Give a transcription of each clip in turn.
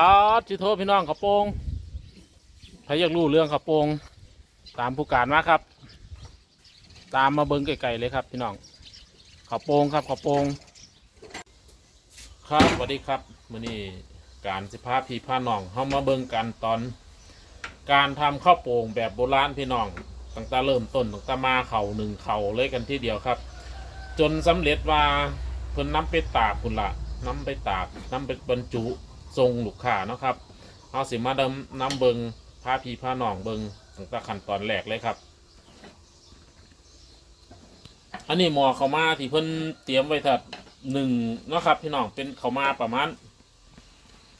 ป๊าจิโทพี่น้องขับโปงใครอยากรู้เรื่องขับโปงตามผู้การมาครับ ตามมาเบิ้งไกลๆเลยครับ พี่น้องขับโปงครับขับโปงครับสวัสดีครับมื่อนี้การสิพาพี่พาน้องเข้ามาเบิ้งกันตอน การทำข้าวโป่งแบบโบราณพี่น้องตั้งแต่เริ่มต้นตั้งแต่มาเข่าหนึ่งเข่าเลยกันที่เดียวครับ จนสำเร็จว่าเพิ่นน้ำไปตากคุณละน้ำไปตากน้ำไปบรรจุ ทรงลูกค้าเนาะครับเอาสิมาดำน้ำเบิงพาพี่พาหนองเบิงตั้งแต่ขั้นตอนแรกเลยครับ อันนี้หมอเขามาที่เพิ่นเตรียมไว้ถัดหนึ่งเนาะครับ พี่น้องเป็นเขามาประมาณ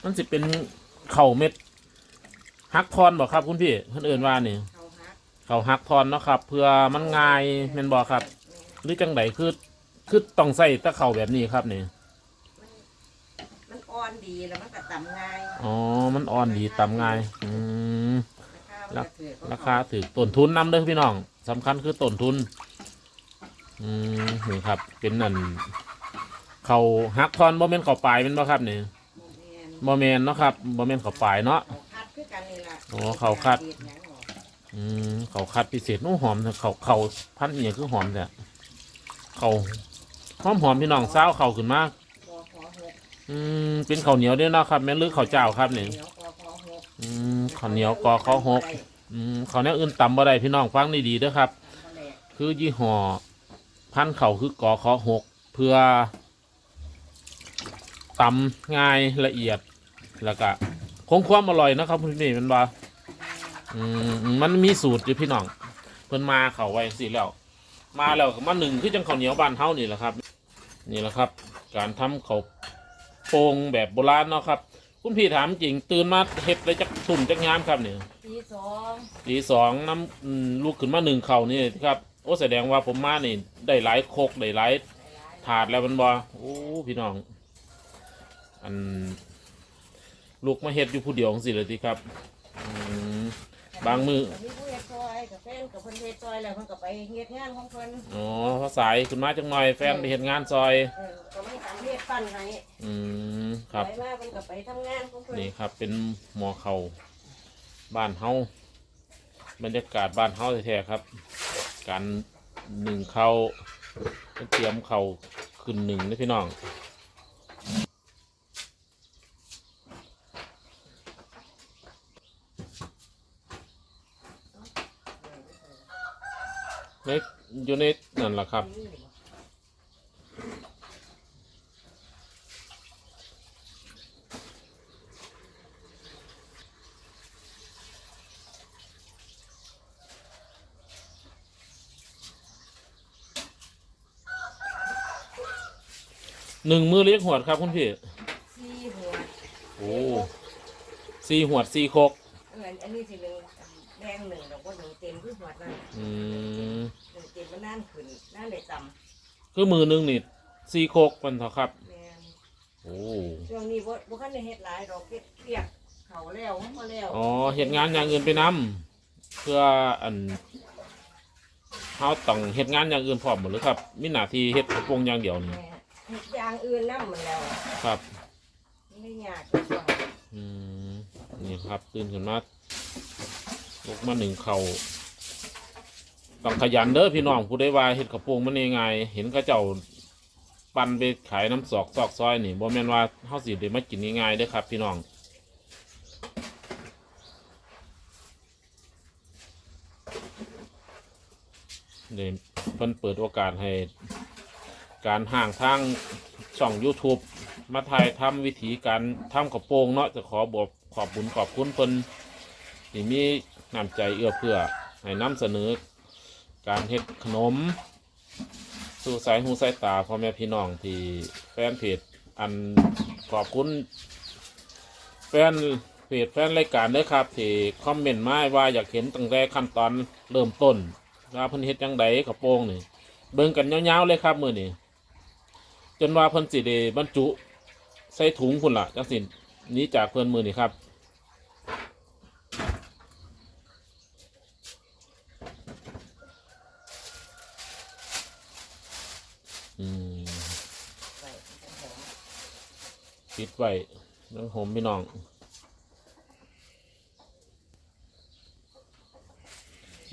มันสิเป็นเข่าเม็ดฮักทอนบอกครับ คุณพี่เพิ่นเอินว่านี่เขาฮักเขาฮักทอนเนาะครับ เพื่อมันง่ายแม่นบอกครับ หรือจังไดคือคือต้องใส่ตะเข่าแบบนี้ครับนี่ อ่อนดีแล้วมันก็ตำง่ายอ๋อ มันอ่อนดีตำง่าย อืม ราคามันก็ถือราคาถือต้นทุนนำเด้อพี่น้องสำคัญคือต้นทุน อืมนี่ครับ เป็นนั่นเขาฮักทอนบ่แม่นเขาปลายเป็นบ่ครับนี่บ่แม่นเนาะครับบ่แม่นเขาปลายเนาะ เขาคัดคือกันนี่ล่ะอ๋อเขาคัดดีหยังออกอืมเขาคัดพิเศษนู้หอมแต่เขาเขาพันธุ์อหย่างคือหอมแต่เขาหอมหอมพี่น้องเศร้าวเขาขึ้นมากกอขอหก อืมเป็นข้าวเหนียวด้วยเนาะครับแม่นหรือข้าวเจ้าครับนี่ยวกอขอหกอืมข้าวเหนียวกอข้าวหกอืมข้าวเหนียวอื่นตำบ่ได้พี่น้องฟังดีๆเด้อครับ คือยี่ห้อพันเขาคือกอข้อหกเพื่อตำง่ายละเอียดแล้วก็คงความอร่อยนะครับคุณพี่มันบ่อืมมันมีสูตรอยู่พี่น้องเพิ่นมาเขาไว้สิแล้ว มาแล้วมาหนึ่งคือจังข้าวเหนียวบ้านเฮานี่แหละครับ นี่แหละครับ การทำข้าว โป่งแบบโบราณเนาะครับ คุณพี่ถามจริงตื่นมาเฮ็ดอะไรจักตุ่มจักยามครับเนี่ยปีสองตีสองน้ำอืมลูกขึ้นมาหนึ่งเข่านี่ครับโอ้แสดงว่าผมมานี่ได้หลายโคกได้หลายหลายถาดแล้วมันบอโอ้พี่น้อง อันลูกมาเฮ็ดอยู่ผู้เดียวของสิเลยทีครับอืมๆ บางมื้อมีผู้เฮ็ดซอยกับแฟนกับเพิ่นเฮ็ดซอยแล้วเพิ่นก็ไปเฮ็ดงานของเพิ่นอ๋อพอสายขึ้นมาจังหน่อยแฟนไปเฮ็ดงานซอย เออก็มีการเฮ็ดปั้นให้อืมครับ ไปมาเพิ่นก็ไปทำงานของเพิ่นนี่ครับ เป็นหมอเขาบ้านเฮาบรรยากาศบ้านเฮาแท้ๆครับ การหนึ่งเขาเตรียมเขาขึ้นหนึ่งนะพี่น้อง เล็กอยู่ในนั่นแหละครับ หนึ่งมือเลี้ยงหวดครับคุณพี่ สี่หัวโอ้สี่หวดสี่โคก อืมหนึ่งเต็มมันนั่นขึ้นนั่นเลยต่ำคือมือหนึ่งนี่สี่โคกมันเถอะครับแม่นโอ้ช่วงนี้บ่บ่คันได้เฮ็ดหลายดอกเก็บเปียกเขาแล้วมันบ่แล้วอ๋อเห็ดงานอย่างอื่นไปนำเพื่ออันเขาต้องเห็ดงานอย่างอื่นพร้อมหมดเลยครับมีหน้าที่เห็ดกระโปรงอย่างเดียวนี่แม่เฮ็ดอย่างอื่นนำมันแล้วครับ มันไม่ยากเลยว่าอืมนี่ครับตื่นขึ้นมาลุกมาหนึ่งเขา ต้องขยันเด้อพี่น้องผู้ได้ว่าเห็ดกระโปรงมันยังไงเห็นเขาเจ้าปั่นไปขายน้ำสอกซอกซอยนี่บ่แม่นว่าเฮาสิได้มากินง่ายๆเด้อครับ พี่น้องเดี๋ยวเพิ่นเปิดโอกาสให้ การห่างทางช่อง YouTube มาถ่ายทำวิธีการทำกระโปรงเนาะจะขอบอกขอบบุญขอบคุณเพิ่นที่มีน้ำใจเอื้อเพื่อให้นำเสนอ การเฮ็ดขนม สู่สายหูสายตาพ่อแม่พี่น้องที่แฟนเพจอันขอบคุณ แฟนเพจแฟนรายการเด้อครับ ที่คอมเมนต์มาว่าอยากเห็นตั้งแต่ขั้นตอนเริ่มต้นว่าเพิ่นเฮ็ดจังไดกระโปรงนี่เบิ่งกันยาวๆเลยครับมื้อนี้จนว่าเพิ่นสิได้บรรจุใส่ถุงพุ่นล่ะจังสิหนี้จากเพิ่นมื้อนี้ครับ ปิดไว้น้องหอมพี่น้อง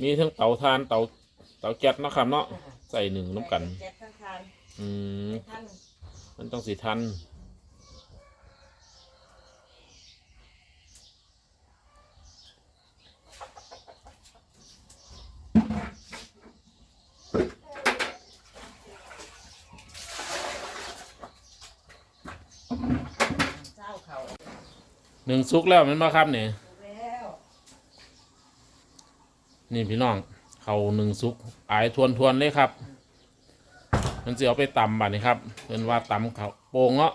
มีทั้งเตาทานเตาเตาแก๊สนะครับเนาะใส่หนึ่งน้ำกันอืมมันต้องสีทัน เจ้าเขาหนึ่งซุกแล้วแมันมาครับเนี่ยแล้วนี่พี่น้องเขาหนึ่งซุกอายทวนทวนๆเลยครับ มันจะเอาไปตำบัดนี้ครับเป็นว่าตำเขาโป่งเนาะ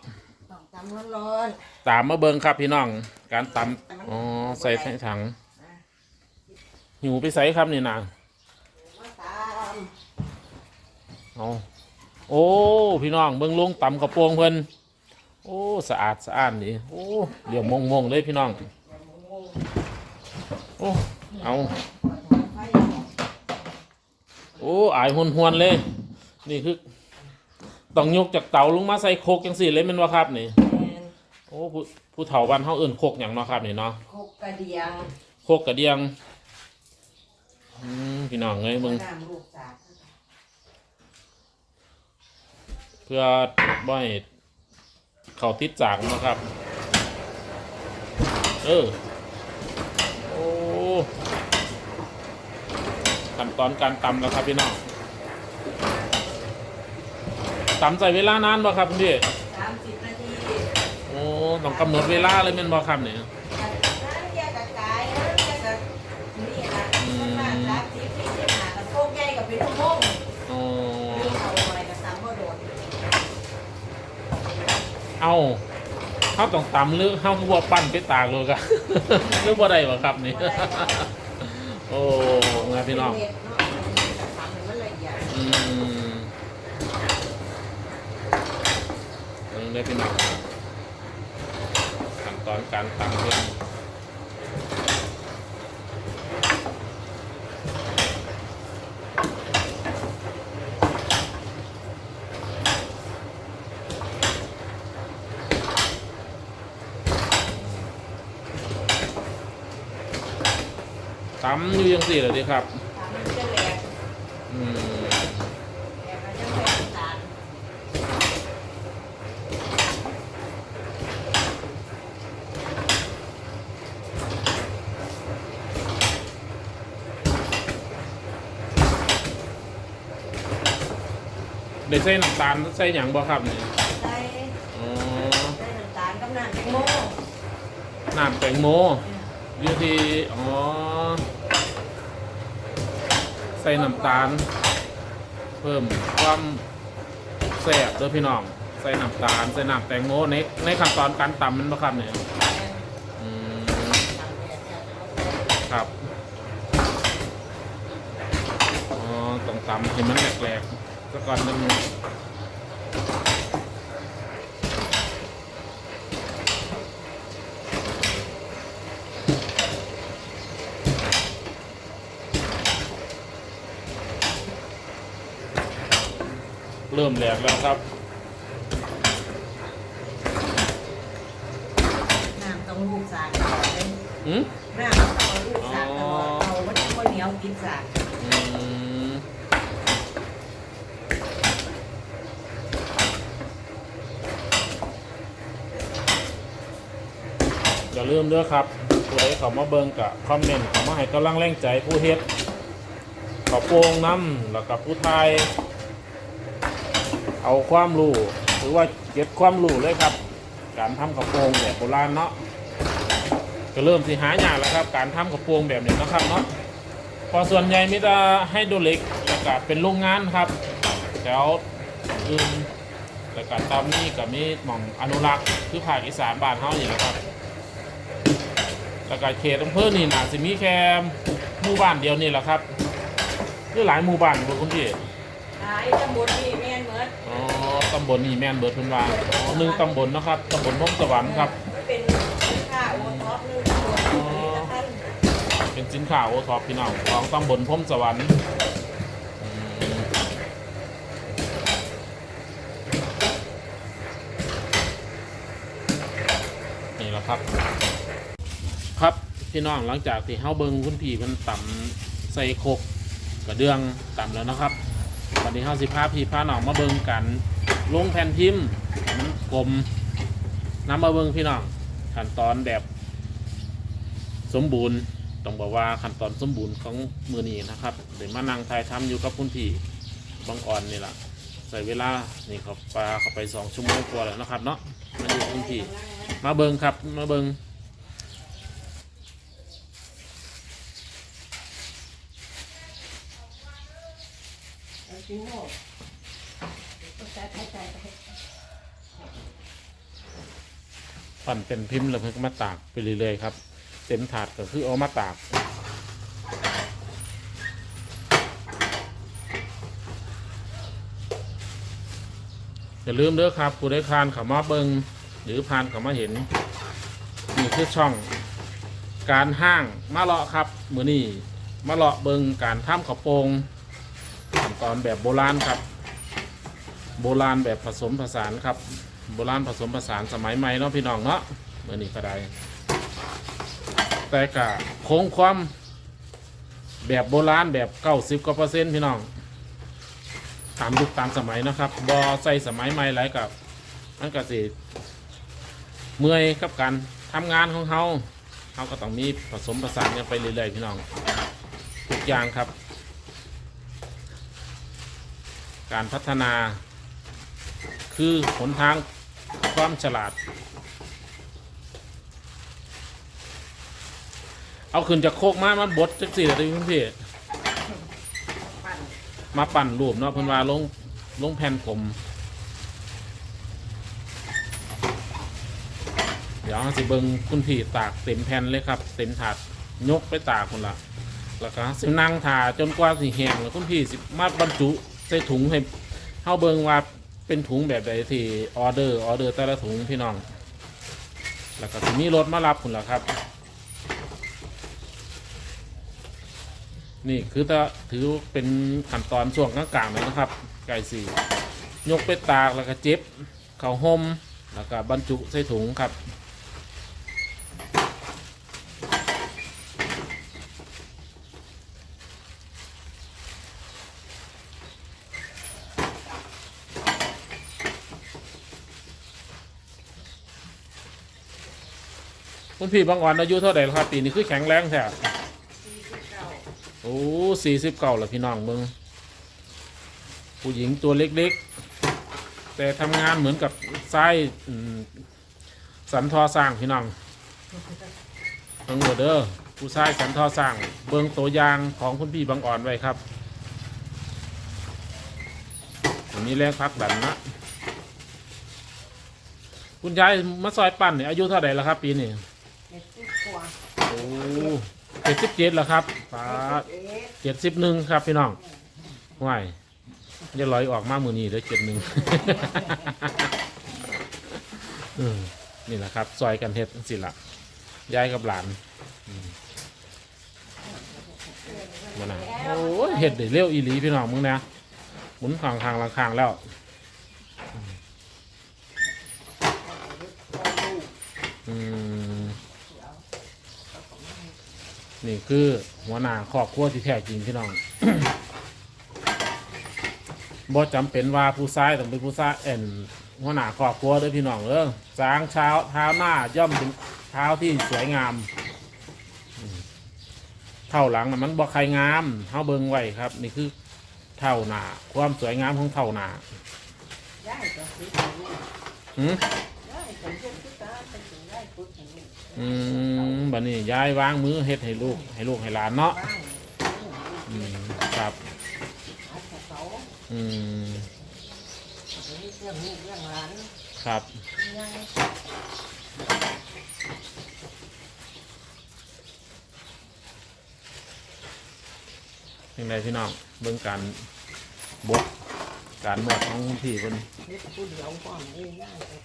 ต้องตำร้อนตามมาเบิงครับพี่น้อง การตำอ๋อใส่ในถังๆนะหิวไปใส่ครับนี่นะมาตามเอาโอ้ พี่น้องเบิงลงตำกระโปรงเพิ่น โอ้สะอาดสะอ้านดีโอ้เดี๋ยวมงมงๆเลยพี่น้องเดี๋ยวงงโอ้เอาๆไฟโอ้อายหวนหวนๆเลย นี่คือต้องยกจากเตาลงมาใส่โคกจังสี่เลยแมันว่าครับนี่แม่นโอ้ผู้ผู้เฒ่าบ้านเฮาเอิ้นโคกหยังเนาะครับนี่เนาะคกกระเดียงโคกกระเดียงอืมพี่น้องเอ้ยมึงน้ำลูกสาดเพื่อบ่ให้ เขาติดจากเนาะครับ เออ โอ้ขั้นตอนการตำแล้วครับพี่น้องตำใส่เวลานานบ่ครับพี่สามสิบนาที โอ้ต้องกำหนดเวลาเลยแม่นบ่ครับเนี่ยน้ำแยกกระจายน้ำแยกกระนี่นะ อืม ประมาณสามสิบสี่สิบห้าแต่โคกใหญ่กับเป็นชั่วโมง โอ้ มีเขาอะไรกับตำบ่โดด เอาเฮาต้องตำหรือเฮาคือบ่ปั้นไปตากเลยกะหรือบ่ได้บ่ครับนี่บ่ได้บ่โอ้งานพี่น้องเห็ดเนาะแต่ทำให้มันละเอียดอืมเรื่องได้พี่น้องขั้นตอนการตำเพื่อน ตำอยู่ยังสี่เลยดีครับทำมันจะแหลกอืมแหลกมันจะแหลกสารได้ใส่น้ำตาลใส่หยังบ่ครับนี่ใส่อ๋อใส่น้ำตาลกับน้ำแตงโมน้ำแตงโม อยู่ที่อ๋อ ใส่น้ำตาล เพิ่มความแซ่บเด้อพี่น้อง ใส่น้ำตาล ใส่น้ำแตงโมในในขั้นตอนการตำมันบ่ครับเนี่ยอืมครับอ๋อต้องตำให้มันแหลกๆซะก่อนนึง เริ่มแหลกแล้วครับน้ำต้องลูกสารตลอดเลยอืมน้ำต้องเอาลูกสารตลอดเอามันจะเหนียวติดสารอืมอย่าลืมเด้อครับผู้ใดเขามาเบิ่งกะคอมเมนต์เขามาให้กำลังแรงใจผู้เฮ็ดขอโปรงน้ำแล้วกับผู้ไทย เอาความรู้หรือว่าเก็บความรู้เลยครับ การทำกระโปรงแบบโบราณเนาะก็เริ่มสิหายากแล้วครับ การทำกระโปรงแบบนี้นะครับเนาะพอส่วนใหญ่มิตรให้ดูเล็กแล้วก็เป็นโรงงานครับแถวอื่นแล้วก็ตามนี้กับมีหม่องอนุรักษ์คือภาคอีสานบ้านเฮานี่แหละครับ แล้วก็เขตอำเภอนี่น่าสิมีแค่หมู่บ้านเดียวนี่แหละครับหรือหลายหมู่บ้านบ่คุณพี่หลายตำบลนี่แม่ นเหมือนอ๋อตำบลนี่แม่นเบิดเพิ่นว่าอ๋อหนึ่งตำบลเนาะครับตำบลม่วงสวรรค์ครับมันเป็นค่าโอท็อปนึงตำบลผลิตภัณฑ์เป็นสินค้าโอท็อปพี่น้องของตำบลพรมสวรรค์อืมนี่แหละครับ ครับพี่น้องหลังจากที่เฮาเบิงคุณพี่เพิ่นตำใส่โคกกระเดื่องต่ำแล้วนะครับ วันนี้เฮาสิพาพี่พาน้องมาเบิ่งกันลงแผ่นพิมพ์มันกลมน้ำมาเบิ่งพี่น้องขั้นตอนแบบสมบูรณ์ต้องบอกว่าขั้นตอนสมบูรณ์ของมือนี้นะครับเดี๋ยวมานั่งถ่ายทำอยู่กับคุณพี่บางอ่อนนี่แหละใส่เวลานี่เขาปลาเข้าไปสองชั่วโมงกว่าแล้วนะครับเนาะมาอยู่คุณพี่มาเบิ่งครับมาเบิ่ง จริงโม่ใส่ใส่ใส่ปั่นเป็นพิมพ์แล้วเพิ่งมาตากไปเรื่อยๆครับ เต็มถาดก็คือเอามาตากอย่าลืมเด้อครับผู้ได้คานเขามาเบิงหรือพานเขามาเห็นนี่คือช่อง การห้างมาเลาะครับ มือนี่มาเลาะเบิงการทำข้าวโปง ตอนแบบโบราณครับ โบราณแบบผสมผสานครับ โบราณผสมผสานสมัยใหม่เนาะพี่น้องเนาะเมื่อนี้ก็ได้แต่กะคงความแบบโบราณแบบเก้าสิบกว่าเปอร์เซ็นต์พี่น้องตามยุคตามสมัยนะครับบอใส่สมัยใหม่หลายกับมันก็สิเมื่อยกับการทำงานของเขาเขาก็ต้องมีผสมผสานกันไปเรื่อยๆพี่น้องทุกอย่างครับ การพัฒนา คือหนทางความฉลาด เอาขึ้นจากโคกมามันบดจักสี่เลยพี่พี่มาปั่นรูปเนาะเพิ่นว่าลงลงแผ่นผมเดี๋ยวสิเบิงคุณพี่ตากเต็มแผ่นเลยครับ เต็มถาดยกไปตากคนละแล้วก็สินั่งถาจนกว่าสิแห้งแล้วคุณพี่สิมาบรรจุ ส่ถุงให้เฮาเบิงว่าเป็นถุงแบบใดที่ออเดอร์ออเดอร์แต่ละถุงพี่น้อง แล้วก็สิมีรถมารับคุณละครับ นี่คือถ้าถือเป็นขั้นตอนช่วงกลางๆแล้วนะครับ ไก่สียกไปตากแล้วก็เจ็บเข่าห่มแล้วก็บรรจุใส่ถุงครับ พี่บางอ่อนอายุเท่าไหร่ครับปีนี้คือแข็งแรงแท้สี่สิบเก้าโอ้สี่สิบเก้าแล้วพี่น้องมึงผู้หญิงตัวเล็กๆ แต่ทำงานเหมือนกับไส้สันทอสร้างพี่น้องเบิ่งเด้อผู้ชายสันทอสร้าง เบิ่งตัวยางของคุณพี่บางอ่อนไว้ครับอันนี้แรงพักดันนะคุณยายมาซอยปั่นเนี่ยอายุเท่าไหร่แล้วครับ ปีนี้ เจ็ดสิบกว่า โอ้ เจ็ดสิบเจ็ดแล้วครับปาดเจ็ดสิบหนึ่งครับพี่น้องว่ายจะลอยออกมามือนี้เด้อเจ็ดหนึ่งเออนี่แหละครับซอยกันเฮ็ดสิละยายกับหลานอืมมานะโอ้ยเฮ็ดได้เร็วอีหลีพี่น้องมึงนะหมุนข้างทางลังคางแล้ว อืม นี่คือหัวหน้าครอบครัวที่แท้จริงพี่น้อง บ่จำเป็นว่าผู้ชายต้องเป็นผู้ชายเอ็นหัวหน้าครอบครัวเด้อพี่น้องเด้อสร้างเช้าเท้าหน้าย่อมเป็นเท้าที่สวยงามอืมเท่าหลังน่ะมันบ่ใครงามเฮาเบิ่งไว้ครับ นี่คือเท่าหน้าความสวยงามของเท่าหน้าย้ายก็สิบเอาลูกหืมย้ายก็เย็นที่ตาไปถึงย้ายพุทธให้ลูก อืมบัดนี้ยายวางมือเฮ็ดให้ลูก ให้ลูกให้หลานเนาะอืมครับอืมเอาไปเรื่องลูกเรื่องหนครับยังไงพี่น้องเบิ่งการบดการนวดของพี่คนเฮ็ดผู้เดียวก่อนเอ้ยย้ายก็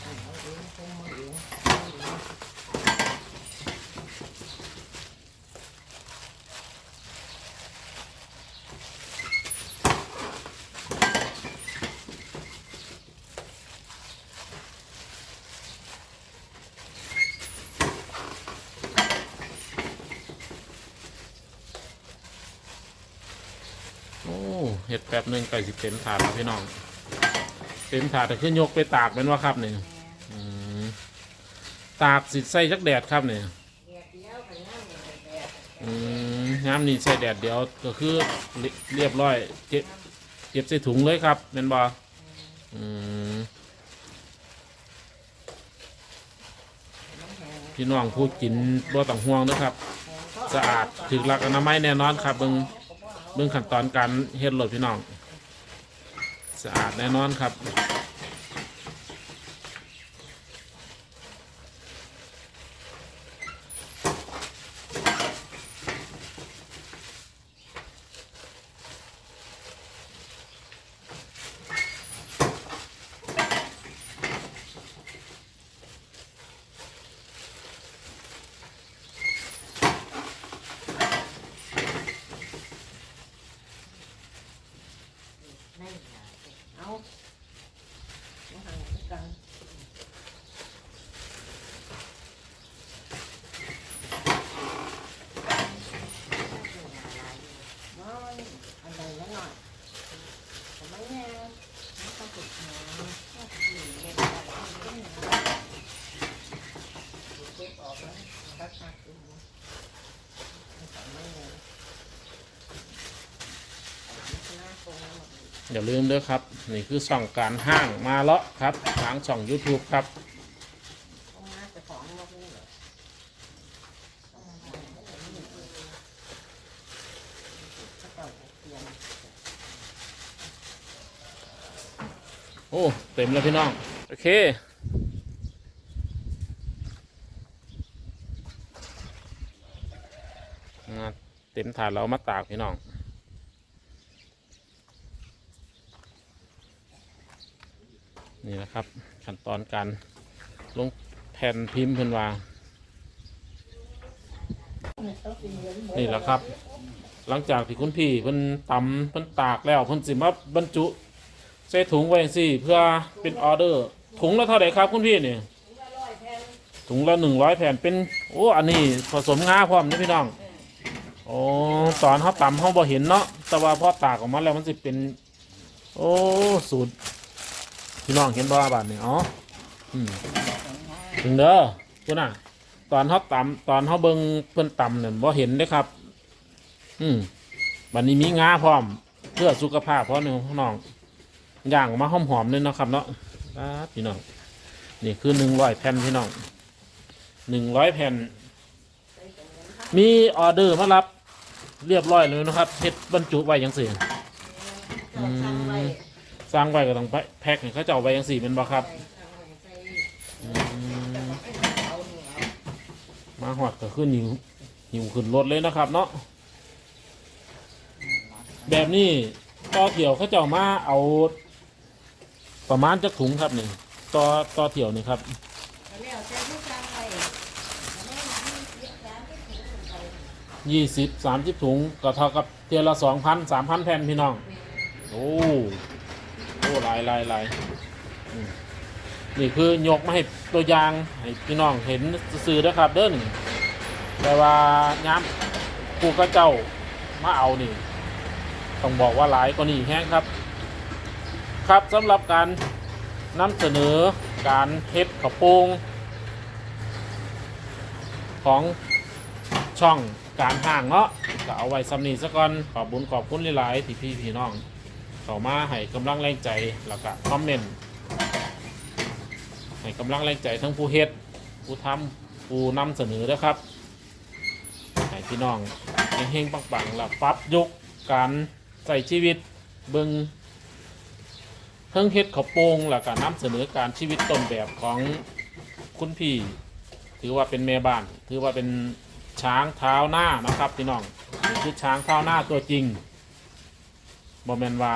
เอาเองคงมาเองเอาเอง น ป๊บหนึงไก่สิเต็มถาดแล้วพี่น้อง เต็มถาดแต่ขึ้นยกไปตากเป็นว่าครับเนี่ยตากสิใส่จักแดดครับเนี่ยน้ำนี่ใส่แดดเดียวก็คือเรีเรียบร้อยเก็บเก็บใส่ถุงเลยครับเป็นบอพี่น้องผู้กินบ่ต้องห่วงนะครับ สะอาดถึกหลักอนามัยแน่นอนครับเบิ่ง เบิ่งขั้นตอนการเฮ็ดรถพี่น้อง สะอาดแน่นอนครับ ไม่เอาเอาหั่นกัน น้อยอันใดละหน่อยแต่ไม่แน่ไม่ต้องติดหนาถ้าหนีเก็บออกมันก็หนาเก็บออกแล้วมันก็ชักอยู่นะแต่ไม่แน่หน้าตรงนั้นหมดเลย อย่าลืมเด้อครับ นี่คือช่องการห้างมาเลาะครับทางช่อง YouTube ครับโอ้ เต็มแล้วพี่น้อง โอเคเต็มถาดเราเอามาตากพี่น้อง นี่นะครับ ขั้นตอนการลงแผ่นพิมพ์เพิ่นว่านี่แหละครับ หลังจากที่คุณพี่เพิ่นตำเพิ่นตากแล้วเพิ่นสิมาบรรจุใส่ถุงไว้จังซี่เพื่อเป็นออเดอร์ ถุงละเท่าไหร่ครับคุณพี่นี่ถุงละหนึ่งร้อยแผ่นเป็นโอ้อันนี้ผสมงาพร้อมนี่พี่น้องโอ้ตอนเขาตำเขาบ่เห็นเนาะแต่ว่าพอตากออกมาแล้วมันสิเป็น โอ้สูตร พี่น้องเห็นบ่บาดนี่อ๋ออืมถึงเด้อคุณน่ะ ตอนเขาตำตอนเขาเบิ่งเพิ่อนตำเนี่ยบ่เห็นเด้ครับ อืมบัดนี้มีงาพร้อม เพื่อสุขภาพเพราะหนึ่งพี่น้องย่างออกมาหอมๆเลยนะครับ เนาะครับพี่น้องนี่คือหนึ่งร้อยแผ่นพี่น้องหนึ่งร้อยแผ่น มีออเดอร์มารับ เรียบร้อยเลยนะครับเฮ็ดบรรจุไว้ยังเสี่อืม สร้างไว้ก็ต้องไปแพ็คให้เขาเจ้าไว้ยังสี่เป็นบ่ครับอืมมาหอดก็ขึ้นหิวหิวขึ้นรถเลยนะครับ เนาะแบบนี้ต่อเถี่ยวเขาเจ้ามาเอา ประมาณจักถุงครับนี่ต่อต่อเถี่ยวนี่ครับยี่สิบสามสิบถุงก็เท่ากับเทียละสองพันสามพันแผ่นพี่น้อง โอ้ายหลายหลายนี่คือยกมาให้ตัวอย่างให้พี่น้องเห็นสื่อนะครับเด้อนแต่ว่าย้ำกูก็เจ้ามาเอานี่ต้องบอกว่าหลายกว่านี้แห้งครับ ครับสำหรับการนำเสนอการเฮ็ดกระโปรงของช่องการห่างเนาะก็เอาไว้สำนีซะก่อนขอบบุญขอบคุณหลายๆที่พี่พี่น้อง เข้ามาให้กำลังแรงใจแล้วก็คอมเมนต์ให้กำลังแรงใจทั้งผู้เฮ็ดผู้ทำผู้นำเสนอนะครับให้พี่น้องเฮงปังๆแล้วปรับยุคการใส่ชีวิตเบิงเพิ่งเฮ็ดขาวโปงแล้วก็นำเสนอการชีวิตต้นแบบของคุณพี่ ถือว่าเป็นแม่บ้าน ถือว่าเป็นช้างเท้าหน้านะครับพี่น้องนี่คือช้างเท้าหน้าตัวจริง บอแมนว่า